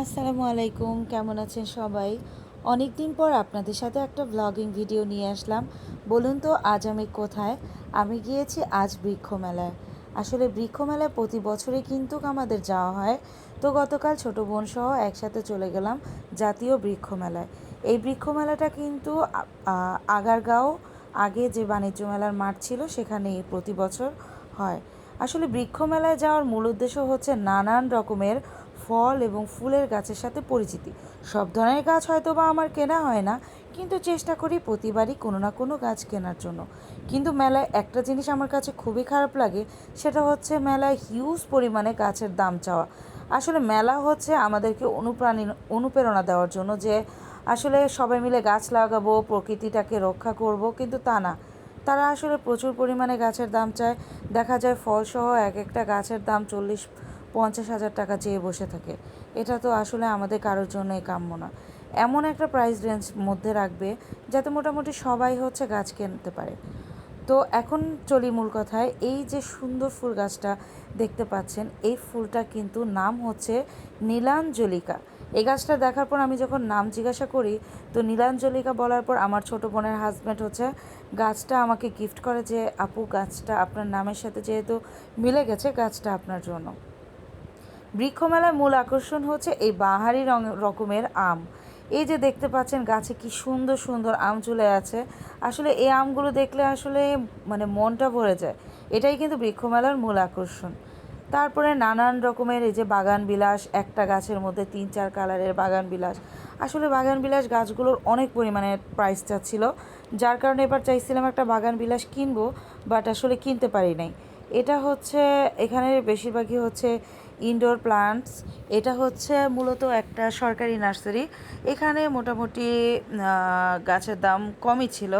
আসসালামু আলাইকুম, কেমন আছেন সবাই? অনেক দিন পর আপনাদের সাথে একটা ব্লগিং ভিডিও নিয়ে আসলাম। বলুন তো, আজ আমি কোথায়? আমি গিয়েছি আজ বৃক্ষ মেলায়। আসলে বৃক্ষ মেলায় প্রতি বছরই কিন্তু আমাদের যাওয়া হয়। তো গতকাল ছোট বোন সহ একসাথে চলে গেলাম জাতীয় বৃক্ষ মেলায়। এই বৃক্ষ মেলাটা কিন্তু আগারগাঁও, আগে যে বাণিজ্য মেলার মাঠ ছিল সেখানে প্রতি বছর হয়। আসলে বৃক্ষ মেলায় যাওয়ার মূল উদ্দেশ্য হচ্ছে নানান রকমের ফল এবং ফুলের গাছের সাথে পরিচিতি। সব ধরনের গাছ হয়তো বা আমার কেনা হয় না, কিন্তু চেষ্টা করি প্রতিবারই কোনো না কোনো গাছ কেনার জন্য। কিন্তু মেলায় একটা জিনিস আমার কাছে খুবই খারাপ লাগে, সেটা হচ্ছে মেলায় হিউজ পরিমাণে গাছের দাম চাওয়া। আসলে মেলা হচ্ছে আমাদেরকে অনুপ্রাণী, অনুপ্রেরণা দেওয়ার জন্য যে আসলে সবাই মিলে গাছ লাগাবো, প্রকৃতিটাকে রক্ষা করব, কিন্তু তা না। তারা আসলে প্রচুর পরিমাণে গাছের দাম চায়। দেখা যায় ফলসহ এক একটা গাছের দাম চল্লিশ পঞ্চাশ হাজার টাকা চেয়ে বসে থাকে। এটা তো আসলে আমাদের কারোর জন্যই কাম্য না। এমন একটা প্রাইস রেঞ্জ মধ্যে রাখবে যাতে মোটামুটি সবাই হচ্ছে গাছ কিনতে পারে। তো এখন চলি মূল কথায়, এই যে সুন্দর ফুল গাছটা দেখতে পাচ্ছেন, এই ফুলটা কিন্তু নাম হচ্ছে নীলাঞ্জলিকা। এই গাছটা দেখার পর আমি যখন নাম জিজ্ঞাসা করি, তো নীলাঞ্জলিকা বলার পর আমার ছোট বোনের হাজব্যান্ড হচ্ছে, গাছটা আমাকে গিফট করে যে, আপু, গাছটা আপনার নামের সাথে যেহেতু মিলে গেছে, গাছটা আপনার জন্য। বৃক্ষমেলার মূল আকর্ষণ হচ্ছে এই বাহারি রং, রকমের আম। এই যে দেখতে পাচ্ছেন গাছে কি সুন্দর সুন্দর আম চলে আছে। আসলে এই আমগুলো দেখলে আসলে মানে মনটা ভরে যায়। এটাই কিন্তু বৃক্ষমেলার মূল আকর্ষণ। তারপরে নানান রকমের এই যে বাগান বিলাস, একটা গাছের মধ্যে তিন, চার কালারের বাগান বিলাস। আসলে বাগান বিলাস গাছগুলোর অনেক পরিমাণে প্রাইস চাচ্ছিল যার কারণে এবার চাইছিলাম একটা বাগান বিলাস কিনবো বাট আসলে কিনতে পারি নাই। এটা হচ্ছে, এখানে বেশিরভাগই হচ্ছে ইনডোর প্লান্টস এটা হচ্ছে মূলত একটা সরকারি নার্সারি। এখানে মোটামুটি গাছের দাম কমই ছিল,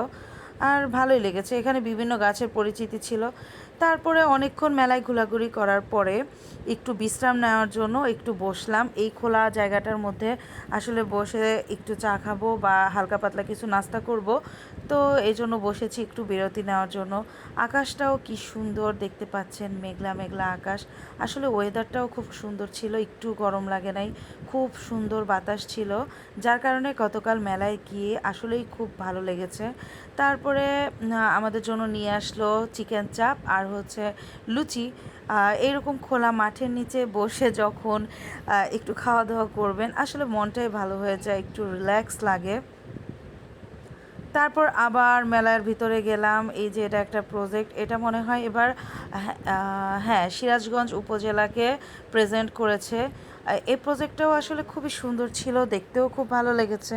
আর ভালোই লেগেছে। এখানে বিভিন্ন গাছের পরিচিতি ছিল। তারপরে অনেকক্ষণ মেলায় ঘোরাঘুরি করার পরে একটু বিশ্রাম নেওয়ার জন্য একটু বসলাম। এই খোলা জায়গাটার মধ্যে আসলে বসে একটু চা খাব বা হালকা পাতলা কিছু নাস্তা করব। তো এই জন্য বসেছি একটু বিরতি নেওয়ার জন্য। আকাশটাও কি সুন্দর দেখতে পাচ্ছেন, মেঘলা মেঘলা আকাশ। আসলে ওয়েদারটাও খুব সুন্দর ছিল, একটু গরম লাগে নাই, খুব সুন্দর বাতাস ছিল। যার কারণে গতকাল মেলায় গিয়ে আসলেই খুব ভালো লেগেছে। তারপরে আমাদের জন্য নিয়ে আসলো চিকেন চাপ আর হচ্ছে লুচি। আহ, এইরকম খোলা মাঠের নিচে বসে যখন একটু খাওয়া দাওয়া করবেন আসলে মনটাই ভালো হয়ে যায় একটু রিল্যাক্স লাগে। তারপর আবার মেলার ভিতরে গেলাম এই যে এটা একটা প্রজেক্ট এটা মনে হয় এবার হ্যাঁ, হ্যাঁ সিরাজগঞ্জ উপজেলাকে প্রেজেন্ট করেছে। এই প্রজেক্টটাও আসলে খুবই সুন্দর ছিল দেখতেও খুব ভালো লেগেছে।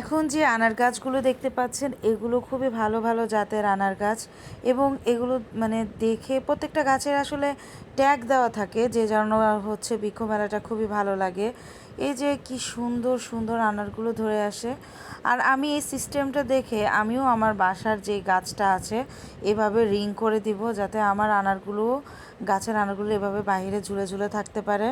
এখন যে আনার গাছগুলো দেখতে পাচ্ছেন, এগুলো খুবই ভালো ভালো জাতের আনার গাছ এবং এগুলো মানে দেখে প্রত্যেকটা গাছের আসলে ট্যাগ দেওয়া থাকে, যে জন্য হচ্ছে বৃক্ষ মেলাটা খুবই ভালো লাগে। এই যে কি সুন্দর সুন্দর আনারগুলো ধরে আসে। আর আমি এই সিস্টেমটা দেখে আমিও আমার বাসার যে গাছটা আছে, এভাবে রিং করে দিব যাতে আমার আনারগুলো, গাছের আনারগুলো এভাবে বাইরে ঝুলে ঝুলে থাকতে পারে।